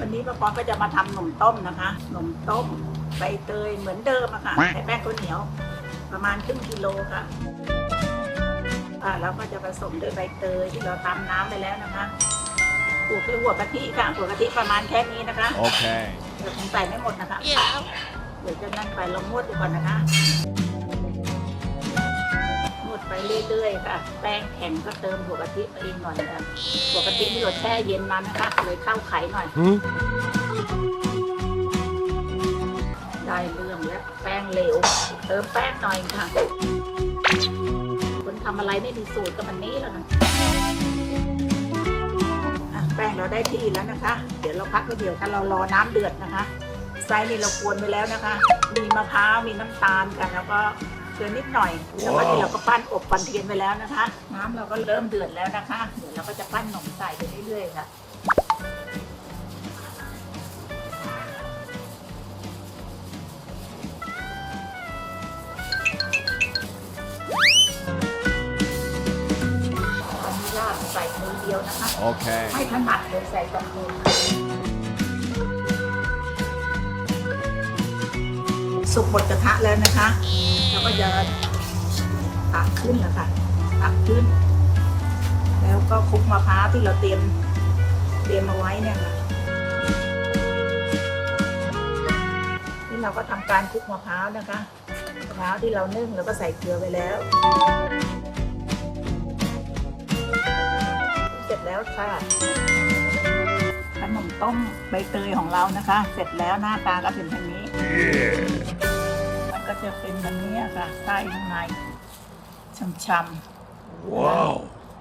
วันนี้ป้าปอนก็จะมาทำหนมต้มนะคะหนมต้มใบเตยเหมือนเดิมอะค่ะใส่แป้งข้าวเหนียว ประมาณครึ่งกิโลค่ะอ่าเราก็จะผสมด้วยใบเตยที่เราตำน้ำไปแล้วนะคะปลูกด้วยหัวกะทิค่ะหัวกะทิประมาณแค่นี้นะคะ Okay. เดี๋ยวผมใส่ไม่หมดนะคะ เดี๋ยวจะนั่นไปเรานวดดูก่อนนะคะนวดไปเรื่อยๆค่ะ แป้งแข็งก็เติมหัวกะทิไปอีกหน่อยนะคะหัวกะทิที่เราแช่เย็นมานะคะเลยเข้าไข่หน่อย Hmm? ได้เรื่องแล้วแป้งเหลว เติมแป้งหน่อยค่ะ คนทำอะไรไม่มีสูตรก็มันนี้แหล้วนะอะแป้งเราได้ที่แล้วนะคะ เดี๋ยวเราพักไว้เดี๋ยวกันเรารอน้ำเดือดนะคะไส้นี่เรากวนไปแล้วนะคะ มีมะพร้าวมีน้ำตาลกันแล้วก็ เกลือนิดหน่อยแล้วก็ที่เราก็ปั้นอบปั้นเทียนไปแล้วนะคะ น้ำเราก็เริ่มเดือดแล้วนะคะเดี๋ยวเราก็จะปั้นขนมใส่ไปเรื่อยๆค่ะอันนี้ลาบใส่มือเดียวนะคะ Okay. ไม่ถนัดเลยใส่สองมือสุกหมดกระทะแล้วนะคะเรา ก็จะตักขึ้นแล้วค่ะตักขึ้น แล้วก็คลุกมะพร้าวที่เราเตรียมเตรียมมาไว้เนี่ยค่ะนี่เราก็ทำการคลุกมะพร้าวนะคะมะพร้าวที่เรานึ่งแล้วก็ใส่เกลือไปแล้วเสร็จแล้วค่ะขนมต้มใบเตยของเรานะคะ เสร็จแล้วหน้าตาก็เป็นแบบนี้ ก็จะเป็นแบบนี้ค่ะใต้ข้างในช่ำๆ